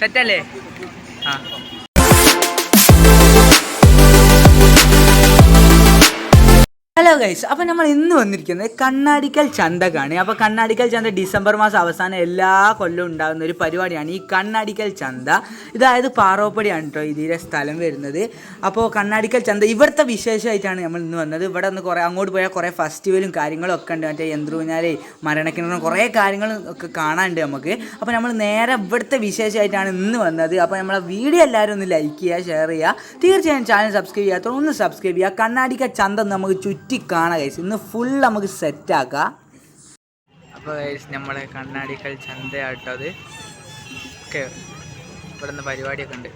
സെറ്റല്ലേ ആ hello guys അപ്പോൾ നമ്മൾ ഇന്ന് വന്നിരിക്കുന്നത് കണ്ണാടിക്കൽ ചന്തക്കാണ്. അപ്പോൾ കണ്ണാടിക്കൽ ചന്ത ഡിസംബർ മാസം അവസാനം എല്ലാ കൊല്ലവും ഉണ്ടാകുന്ന ഒരു പരിപാടിയാണ് ഈ കണ്ണാടിക്കൽ ചന്ത. ഇതായത് പാറോപ്പടിയാണ് കേട്ടോ ഇതിലെ സ്ഥലം വരുന്നത്. അപ്പോൾ കണ്ണാടിക്കൽ ചന്ത ഇവിടുത്തെ വിശേഷമായിട്ടാണ് നമ്മൾ ഇന്ന് വന്നത്. ഇവിടെ ഒന്ന് കുറേ അങ്ങോട്ട് പോയാൽ കുറേ ഫെസ്റ്റിവലും കാര്യങ്ങളും ഒക്കെ ഉണ്ട്. മറ്റേ യന്ത്രൂഞ്ഞാലേ മരണക്കിണറും കുറേ കാര്യങ്ങളും ഒക്കെ കാണാനുണ്ട് നമുക്ക്. അപ്പോൾ നമ്മൾ നേരെ ഇവിടുത്തെ വിശേഷമായിട്ടാണ് ഇന്ന് വന്നത്. അപ്പോൾ നമ്മളെ വീഡിയോ എല്ലാവരും ഒന്ന് ലൈക്ക് ചെയ്യുക ഷെയർ ചെയ്യുക. തീർച്ചയായും ചാനൽ സബ്സ്ക്രൈബ് ചെയ്യാത്തവർ ഒന്ന് സബ്സ്ക്രൈബ് ചെയ്യുക. കണ്ണാടിക്കൽ ചന്ത നമുക്ക് ചുറ്റി കാണാം ഗൈസ് ഇന്ന് ഫുൾ നമുക്ക് സെറ്റ് സെറ്റാക്കാം അപ്പോൾ ഗൈസ് നമ്മളെ കണ്ണാടിക്കൽ ചന്തയാട്ടോ അത്? ഇവിടുന്ന് പരിപാടിയൊക്കെ ഉണ്ട്.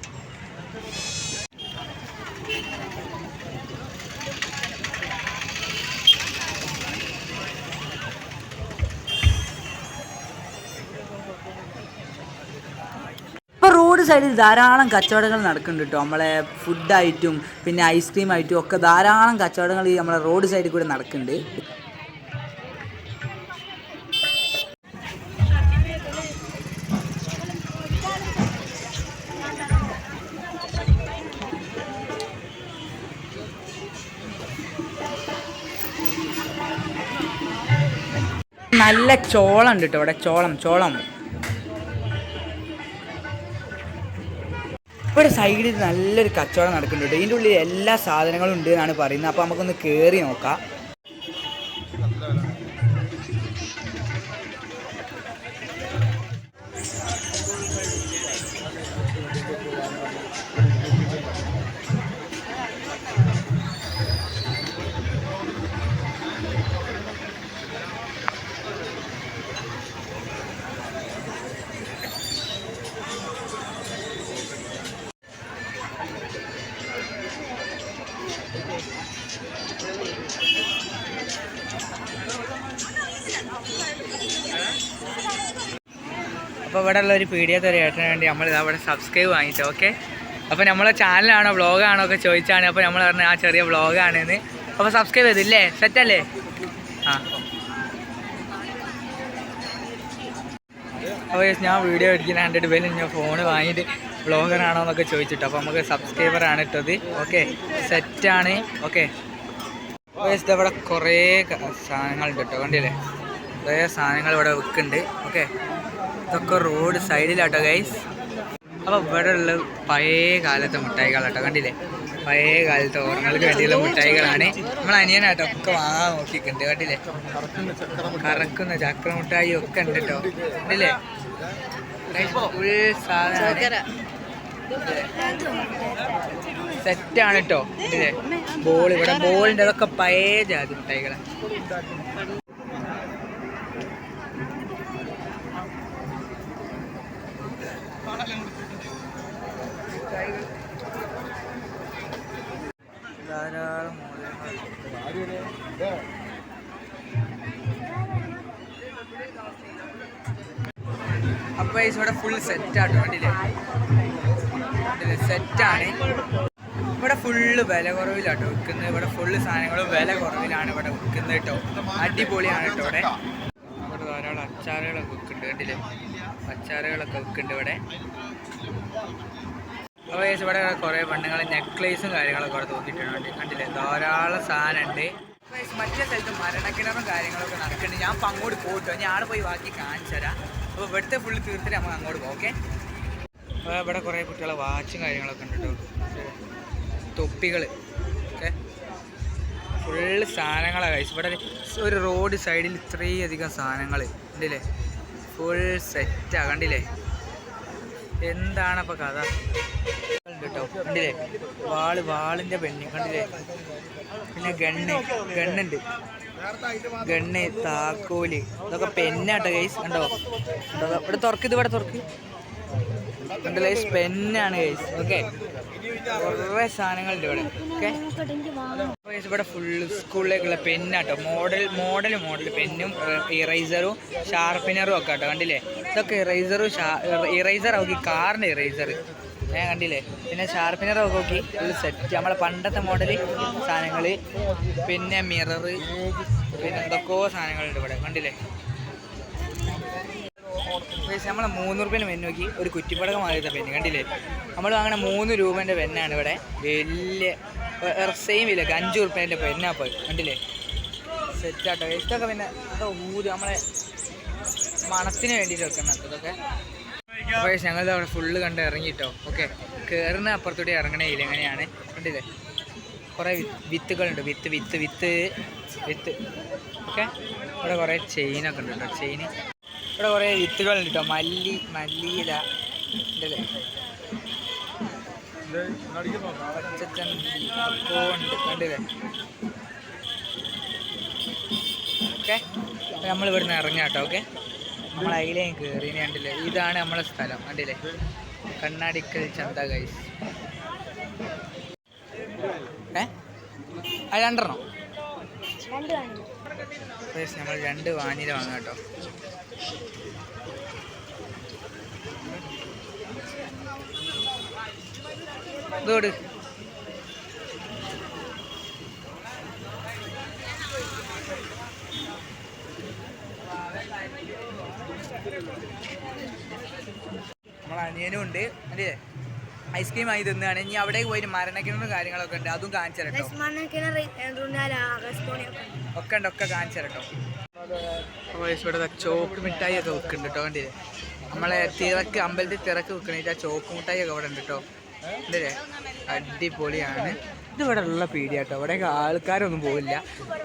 റോഡ് സൈഡിൽ ധാരാളം കച്ചവടങ്ങൾ നടക്കുന്നുണ്ട് കേട്ടോ നമ്മളെ ഫുഡായിട്ടും പിന്നെ ഐസ്ക്രീം ആയിട്ടും ഒക്കെ ധാരാളം കച്ചവടങ്ങൾ ഈ നമ്മളെ റോഡ് സൈഡിൽ കൂടെ നടക്കുന്നുണ്ട്. നല്ല ചോളം ഉണ്ട് കേട്ടോ ഇവിടെ ചോളം ചോളം. ഇവിടെ സൈഡിൽ നല്ലൊരു കച്ചവടം നടക്കുന്നുണ്ട്. ഇതിന്റെ ഉള്ളിൽ എല്ലാ സാധനങ്ങളും ഉണ്ട് എന്നാണ് പറയുന്നത്. അപ്പോൾ നമുക്കൊന്ന് കയറി നോക്കാം. അപ്പോൾ ഇവിടെ ഉള്ള ഒരു പീഡിയ ഏട്ടന് വേണ്ടി നമ്മൾ ഇതാ ഇവിടെ സബ്സ്ക്രൈബ് വാങ്ങിച്ചു ഓക്കെ അപ്പോൾ നമ്മളെ ചാനലാണോ വ്ളോഗാണോ ഒക്കെ ചോദിച്ചാണ് അപ്പോൾ നമ്മൾ പറഞ്ഞ ആ ചെറിയ വ്ളോഗാണെന്ന് അപ്പോൾ സബ്സ്ക്രൈബ് ചെയ്തില്ലേ? സെറ്റല്ലേ ആ. അപ്പോൾ ഞാൻ വീഡിയോ എടുക്കുന്ന എന്റെ പേര് ഞാൻ ഫോൺ വാങ്ങിയിട്ട് വ്ളോഗറാണോ എന്നൊക്കെ ചോദിച്ചിട്ട് അപ്പോൾ നമുക്ക് സബ്സ്ക്രൈബറാണ് ഇട്ടത് ഓക്കെ സെറ്റാണ് ഓക്കെ yes, ഇവിടെ കുറേ സാധനങ്ങളുണ്ട് കേട്ടോ കണ്ടില്ലേ? കുറേ സാധനങ്ങൾ ഇവിടെ വിൽക്കുന്നുണ്ട്. ഓക്കെ ഇതൊക്കെ റോഡ് സൈഡിലാട്ടോ ഗൈസ് അപ്പോൾ ഇവിടെ ഉള്ള പഴയ കാലത്തെ മിഠായികളാട്ടോ കണ്ടില്ലേ? പഴയ കാലത്തെ ഓർമ്മകൾക്ക് വേണ്ടിയുള്ള മിഠായികളാണ്. നമ്മൾ അനിയനാട്ടോ ഒക്കെ വാങ്ങാൻ നോക്കിയിട്ടുണ്ട് കണ്ടില്ലേ? കറക്കുന്ന ചക്ര മിഠായി ഒക്കെ ഉണ്ട് കേട്ടോ കണ്ടില്ലേ? ഫുൾ സാധനമാണ്. സെറ്റാണ് കേട്ടോ ബോൾ ഇവിടെ ബോളിന്റെ അതൊക്കെ പഴയ ജാതി മിഠായികളെ അപ്പോൾ ഇവിടെ ഫുൾ സെറ്റ് ആട്ടോ കണ്ടില്ലേ? സെറ്റാണ്. ഇവിടെ ഫുള്ള് വില കുറവിലാട്ടോ വിൽക്കുന്നത്. ഇവിടെ ഫുള്ള് സാധനങ്ങളും വില കുറവിലാണ് ഇവിടെ വിൽക്കുന്നത് കേട്ടോ. അടിപൊളിയാണ് കേട്ടോ ഇവിടെ. ഇവിടെ ധാരാളം അച്ചാറുകളൊക്കെ വിൽക്കുന്നുണ്ട് കണ്ടില്ലേ? അച്ചാറുകളൊക്കെ വിൽക്കുന്നുണ്ട് ഇവിടെ. അപ്പോൾ ചേച്ചി ഇവിടെ കുറേ പെണ്ണുങ്ങൾ നെക്ലേസും കാര്യങ്ങളൊക്കെ അവിടെ തോന്നിയിട്ടുണ്ട് കണ്ടില്ലേ? ധാരാളം സാധനമുണ്ട് മറ്റേ സ്ഥലത്ത് മരണക്കിണറും കാര്യങ്ങളൊക്കെ നടക്കുന്നുണ്ട്. ഞാൻ ഇപ്പം അങ്ങോട്ട് പോയിട്ടോ ഞാൻ ആൾ പോയി ബാക്കി കാണിച്ചു തരാം. അപ്പോൾ ഇവിടുത്തെ ഫുള്ള് തീർത്തിട്ട് നമുക്ക് അങ്ങോട്ട് പോകാം ഓക്കെ ഇവിടെ കുറേ കുട്ടികളെ വാച്ചും കാര്യങ്ങളൊക്കെ ഉണ്ട് കേട്ടോ തൊപ്പികൾ ഓക്കെ. ഫുള്ള് സാധനങ്ങളാണ് കഴിച്ചു ഇവിടെ ഒരു റോഡ് സൈഡിൽ ഇത്രയും അധികം സാധനങ്ങൾ ഉണ്ടല്ലേ? ഫുൾ സെറ്റാണ് കണ്ടില്ലേ? എന്താണ് അപ്പൊ കഥ? കേട്ടോ കണ്ടില്ലേ വാൾ വാളിന്റെ പെണ്ണി കണ്ടില്ലേ? പിന്നെ ഗണ്ണ്. ഗണ്ണുണ്ട്. ഗണ്ണ് താക്കോൽ. ഇതൊക്കെ പെണ്ണാട്ടോ ഗൈസ് കണ്ടോ? ഇവിടെ തുറക്ക് ഇത് ഇവിടെ തുറക്ക്. കണ്ടോ ലൈസ് പെന്നാണ് ഗൈസ് ഓക്കെ കുറേ സാധനങ്ങളുണ്ട് ഇവിടെ. ഓക്കെ ഗൈസ് ഇവിടെ ഫുള്ള് സ്കൂളിലേക്കുള്ള പെന്നാട്ടോ. മോഡൽ മോഡൽ മോഡൽ പെന്നും ഇറൈസറും ഷാർപ്പിനറും ഒക്കെ കേട്ടോ കണ്ടില്ലേ? ഇതൊക്കെ ഇറൈസറും ഇറൈസർ നോക്കി കാറിന്റെ ഇറൈസർ ഞാൻ കണ്ടില്ലേ? പിന്നെ ഷാർപ്പിനർ ഒക്കെ നോക്കി. ഫുൾ സെറ്റ് നമ്മളെ പണ്ടത്തെ മോഡൽ സാധനങ്ങൾ പിന്നെ മിറർ പിന്നെ എന്തൊക്കെയോ സാധനങ്ങളുണ്ട് ഇവിടെ. കണ്ടില്ലേ? ഗൈസ് നമ്മൾ മൂന്ന് രൂപേന്റെ പെന്ന് നോക്കി. ഒരു കുറ്റിപ്പടക്കം മാറിയത്തെ പെന്ന് കണ്ടില്ലേ? നമ്മൾ വാങ്ങണ മൂന്ന് രൂപേന്റെ പെന്നാണ് ഇവിടെ. വലിയ സെയിം ഇല്ല അഞ്ച് റുപ്യേന്റെ പെന്നാ പോയി കണ്ടില്ലേ? സെറ്റാട്ടോ ഇതൊക്കെ പിന്നെ ഊര് നമ്മളെ മണത്തിന് വേണ്ടിയിട്ട് വെക്കണം അതൊക്കെ അപ്പോൾ ഞങ്ങൾ അവിടെ ഫുള്ള് കണ്ട് ഇറങ്ങിയിട്ടോ ഓക്കെ കയറുന്ന അപ്പുറത്തൂടെ ഇറങ്ങണേ ഇല്ല എങ്ങനെയാണ്? കണ്ടില്ലേ? കുറേ വിത്തുകളുണ്ട്. വിത്ത് വിത്ത് വിത്ത് വിത്ത്. ഓക്കെ ഇവിടെ കുറേ ചെയിനൊക്കെ ഉണ്ട് കേട്ടോ. ചെയിന് ഇവിടെ കുറേ വിത്തുകളുണ്ട് കേട്ടോ മല്ലി മല്ലിയില ഉണ്ടല്ലേ കണ്ടില്ലേ? ഓക്കെ. നമ്മൾ ഇവിടുന്ന് ഇറങ്ങാം കേട്ടോ ഓക്കെ. നമ്മൾ അതിലേക്ക് കയറി കണ്ടില്ലേ? ഇതാണ് നമ്മളെ സ്ഥലം. കണ്ടില്ലേ? കണ്ണാടിക്കൽ ചന്ത ഗൈസ് ഏ? അത് രണ്ടെണ്ണം. നമ്മൾ രണ്ട് വാനില വാങ്ങാം കേട്ടോ. ഇതോട് നമ്മളെ അനിയനും ഉണ്ട്. അല്ലേ? ഐസ്ക്രീം വാങ്ങി തിന്നുകയാണ് ഇനി അവിടേക്ക് പോയിട്ട് മരണക്കിണറും കാര്യങ്ങളൊക്കെ ഉണ്ട്. അതും കാണിച്ചു തരട്ടോ. ഒക്കെ ഉണ്ട് ഒക്കെ കാണിച്ചു തരട്ടോ. അപ്പോൾ ഇവിടെ ചോപ്പ് മിഠായി ഒക്കെ വെക്കുന്നുണ്ട് കേട്ടോ കണ്ടില്ലേ? നമ്മളെ തിരക്ക് അമ്പലത്തിൽ തിരക്ക് വെക്കണേറ്റ് ആ ചോപ്പ് മിഠായി ഒക്കെ ഇവിടെ ഉണ്ട് കേട്ടോ. കണ്ടില്ലേ? അടിപൊളിയാണ്. ഇത് ഇവിടെ ഉള്ള പീടിയാട്ടോ ഇവിടെയൊക്കെ ആൾക്കാരൊന്നും പോവില്ല.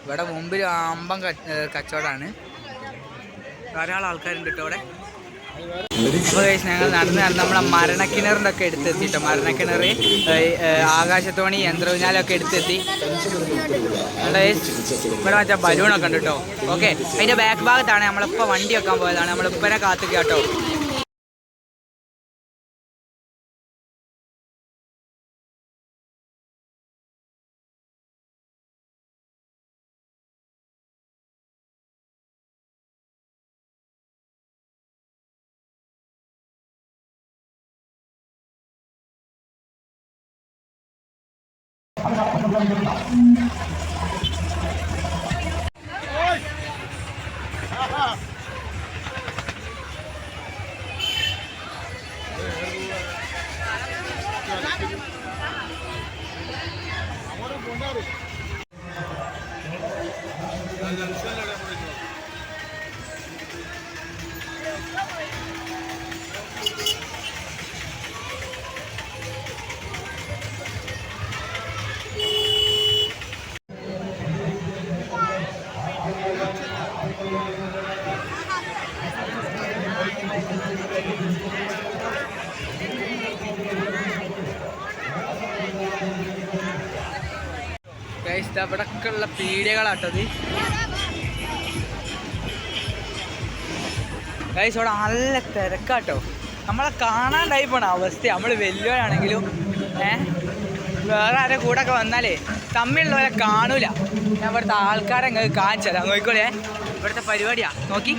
ഇവിടെ മുമ്പിൽ അമ്പം കച്ചവടമാണ് ധാരാളം ആൾക്കാരുണ്ട് കേട്ടോ അവിടെ ഞങ്ങൾ നടന്ന് നടന്ന് നമ്മളെ മരണക്കിണറിന്റെ ഒക്കെ എടുത്തെത്തിട്ടോ മരണക്കിണർ ആകാശത്തോണി യന്ത്രവിനാലൊക്കെ എടുത്തെത്തി. ഇവിടെ മറ്റേ ബലൂണൊക്കെ ഉണ്ട് കേട്ടോ. ഓക്കെ അതിന്റെ ബാക്ക് ഭാഗത്താണ് നമ്മളിപ്പോൾ വണ്ടി വെക്കാൻ പോയതാണ്. നമ്മളിപ്പനെ കാത്തുക കേട്ടോ Agora o bombeiro. ഗൈസ് ഇവിടൊക്കെ ഉള്ള ഗൈസ് അവിടെ നല്ല തിരക്കാട്ടോ. നമ്മളെ കാണാണ്ടായി പോണ അവസ്ഥ നമ്മൾ വലിയവരാണെങ്കിലും ഏ? വേറെ ആരെ കൂടെ ഒക്കെ വന്നാലേ തമ്മിലുള്ളവരെ കാണൂല. ഞാൻ ഇവിടുത്തെ ആൾക്കാരെ അങ്ങ് കാണിച്ചു തരാം നോക്കിക്കോളേ ഇവിടുത്തെ പരിപാടിയാ. നോക്കി.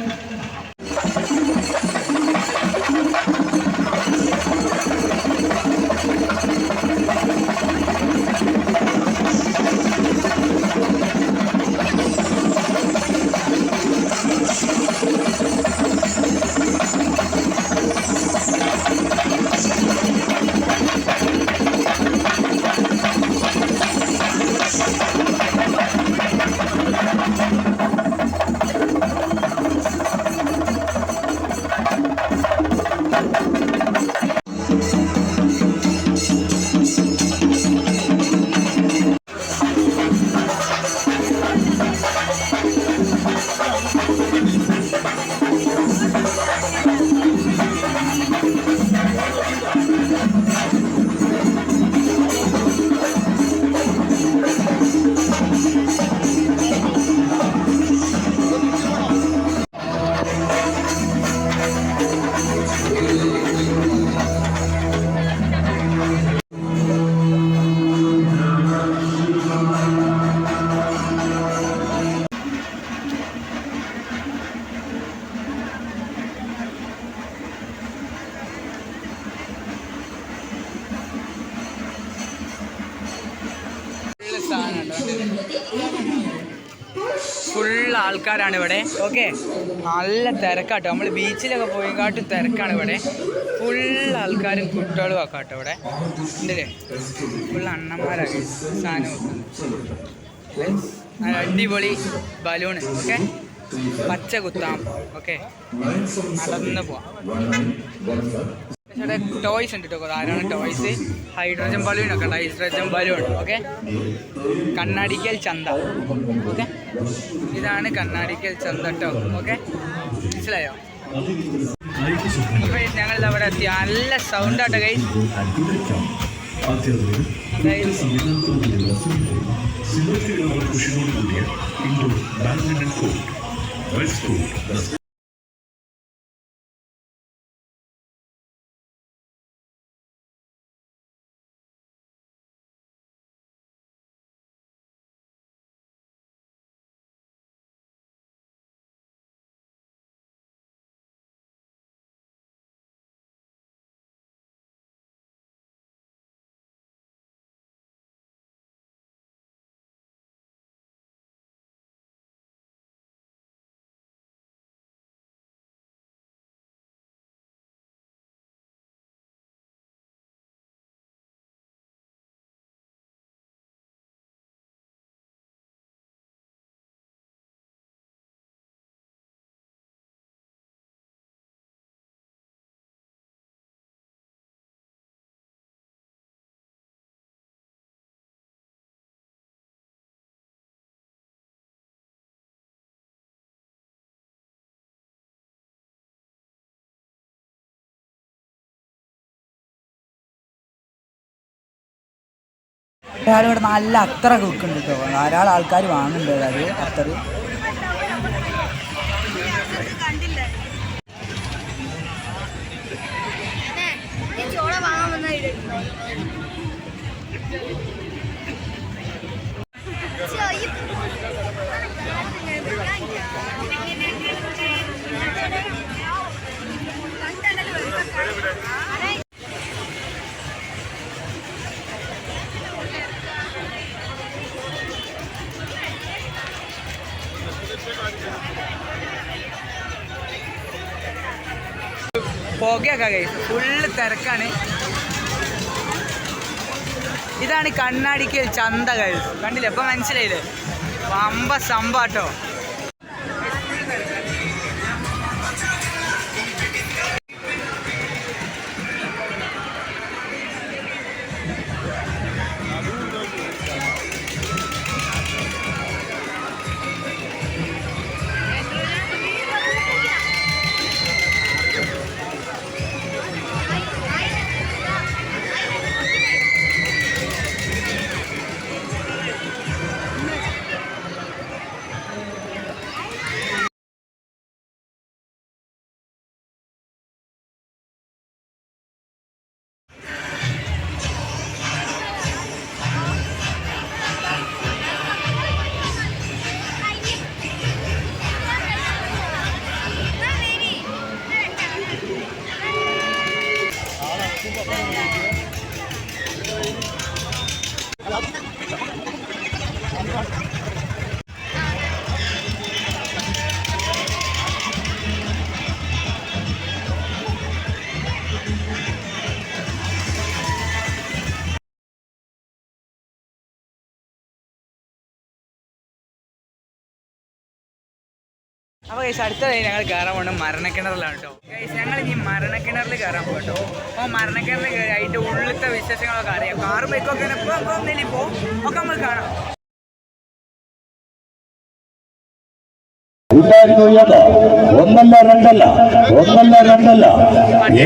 ആൾക്കാരാണ് ഇവിടെ. ഓക്കെ? നല്ല തിരക്കാട്ടോ. നമ്മൾ ബീച്ചിലൊക്കെ പോയിക്കാട്ടും തിരക്കാണ് ഇവിടെ. ഫുൾ ആൾക്കാരും കുട്ടികളും ഒക്കെ കേട്ടോ ഇവിടെ. ഉണ്ടല്ലേ? ഫുൾ അണ്ണന്മാരാണ്. സാധനം അടിപൊളി ബലൂണ്. ഓക്കെ? പച്ച കുത്താം. ഓക്കെ? നടന്ന് പോവാം. ഇവിടെ ടോയ്സ് ഉണ്ട് കേട്ടോ ധാരാളം ടോയ്സ് ഹൈഡ്രജൻ ബലൂൺ ഒക്കെ ഉണ്ട് ഹൈഡ്രജൻ ബലൂൺ ഓക്കെ കണ്ണാടിക്കൽ ചന്ത ഓക്കെ ഇതാണ് കണ്ണാടിക്കൽ ചന്ത കേട്ടോ ഓക്കെ മനസ്സിലായോ? അപ്പൊ ഞങ്ങൾ അവിടെ എത്തി. നല്ല സൗണ്ട് ആട്ടോ കൈ indoor badminton court west court ഇവിടെ നല്ല അത്ര കുക്കുണ്ട് കേട്ടോ ധാരാളം ആൾക്കാർ വാങ്ങുന്നുണ്ട് അത് അത്ര ചോള വാങ്ങാൻ പുകയൊക്കെ കഴിച്ചു ഫുള്ള് തിരക്കാണ്. ഇതാണ് കണ്ണാടിക്കൽ ചന്ത കഴിച്ചു കണ്ടില്ലേ? ഇപ്പം മനസ്സിലായില്ലേ? വമ്പ സംഭാട്ടോ അപ്പൊ ഗൈസ് അടുത്തതായി ഞങ്ങൾ കയറാൻ പോകുന്നത് മരണക്കിണറിലാണ് കേട്ടോ. ഗൈസ് ഞങ്ങൾ ഇനി മരണക്കിണറിൽ കയറാൻ പോകട്ടോ അപ്പോൾ മരണക്കിണറിൽ കയറി അതിന്റെ ഉള്ളിലത്തെ വിശേഷങ്ങളൊക്കെ അറിയാം. കാറും ബൈക്കൊക്കെ ഒന്നിലും പോകും ഒക്കെ നമ്മൾ കാണാം. ഒന്നല്ല രണ്ടല്ല ഒന്നല്ല രണ്ടല്ല.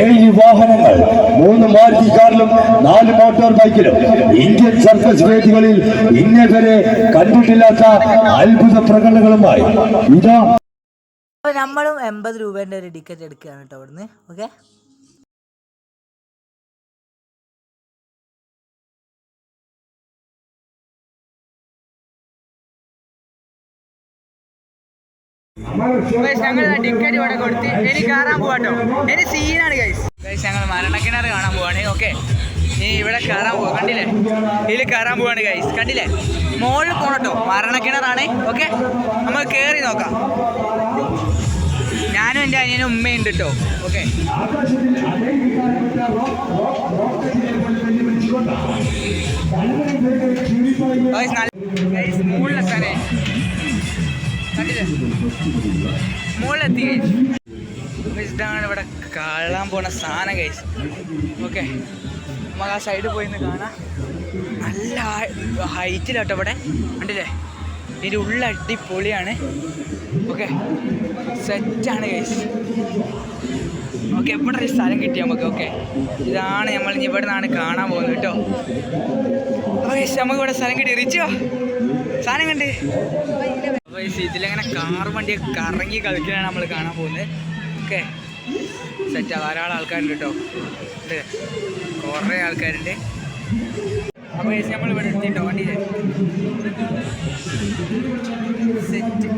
ഏഴ് വാഹനങ്ങൾ മൂന്ന് മാരുതി കാറിലും നാല് മോട്ടോർ ബൈക്കിലും ഇന്ത്യൻ സർക്കസ് വേദികളിൽ ഇന്നേ വരെ കണ്ടിട്ടില്ലാത്ത അത്ഭുത പ്രകടനങ്ങളുമായി. ഇതാ അപ്പോൾ നമ്മളും എൺപത് രൂപേന്റെ ഒരു ടിക്കറ്റ് എടുക്കുകയാണ് കേട്ടോ അവിടുന്ന്. ഓക്കെ? ഞങ്ങൾ ടിക്കറ്റ് ഇവിടെ കൊടുത്ത് ഇനി കയറാൻ പോവാട്ടോ ഇനി സീനാണ് ഗൈസ് ഗൈസ് ഞങ്ങൾ മരണക്കിണർ കാണാൻ പോവാണ്. ഓക്കെ. ഇനി ഇവിടെ കയറാൻ പോവാ. കണ്ടില്ലേ? ഇതിൽ കയറാൻ പോവാണ് ഗൈസ് കണ്ടില്ലേ? മോളിൽ പോണട്ടോ മരണക്കിണറാണ്. ഓക്കെ? നമ്മൾ കയറി നോക്കാം. എന്റെ അനിയനും ഉമ്മയുണ്ട് കേട്ടോ ഓക്കെ. മുകളിലെത്താനേ ഇവിടെ കാണാൻ പോണ സാധനം കഴിച്ച് ഓക്കെ. നമുക്ക് ആ സൈഡിൽ പോയി കാണാം. നല്ല ഹൈറ്റിലാട്ടോ ഇവിടെ. കണ്ടില്ലേ? ഇതിന്റെ ഉള്ള അടിപൊളിയാണ്. ഓക്കെ. സെറ്റാണ് കേസ് ഓക്കെ ഇവിടെ ഒരു സ്ഥലം കിട്ടി നമുക്ക് ഓക്കെ ഇതാണ് നമ്മൾ ഇനി ഇവിടെ നിന്നാണ് കാണാൻ പോകുന്നത് കേട്ടോ. ഓക്കെ നമുക്ക് ഇവിടെ സ്ഥലം കിട്ടി. റിച്ചോ സാധനം കണ്ട്. ഇതിലങ്ങനെ കാർ വണ്ടി കറങ്ങി കളിക്കാനാണ് നമ്മൾ കാണാൻ പോകുന്നത്. ഓക്കെ സെറ്റാ ധാരാളം ആൾക്കാരുണ്ട് കേട്ടോ. കുറേ ആൾക്കാരുണ്ട്. അപ്പോൾ നമ്മൾ ഇവിടെ എത്തിയിട്ടോ വണ്ടിയിൽ സെറ്റ്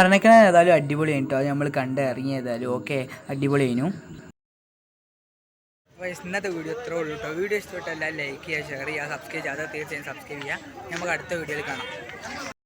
മരണക്കണ ഏതായാലും അടിപൊളി ആയിട്ടോ. അത് നമ്മൾ കണ്ട് ഇറങ്ങി ഏതായാലും. ഓക്കെ അടിപൊളി കഴിഞ്ഞു ഇന്നത്തെ വീഡിയോ ഇത്രേ ഉള്ളൂ കേട്ടോ വീഡിയോ ഇഷ്ടപ്പെട്ടെല്ലാം ലൈക്ക് ചെയ്യുക ഷെയർ ചെയ്യുക സബ്സ്ക്രൈബ് ചെയ്യുക. തീർച്ചയായും സബ്സ്ക്രൈബ് ചെയ്യുക. നമുക്ക് അടുത്ത വീഡിയോയിൽ കാണാം.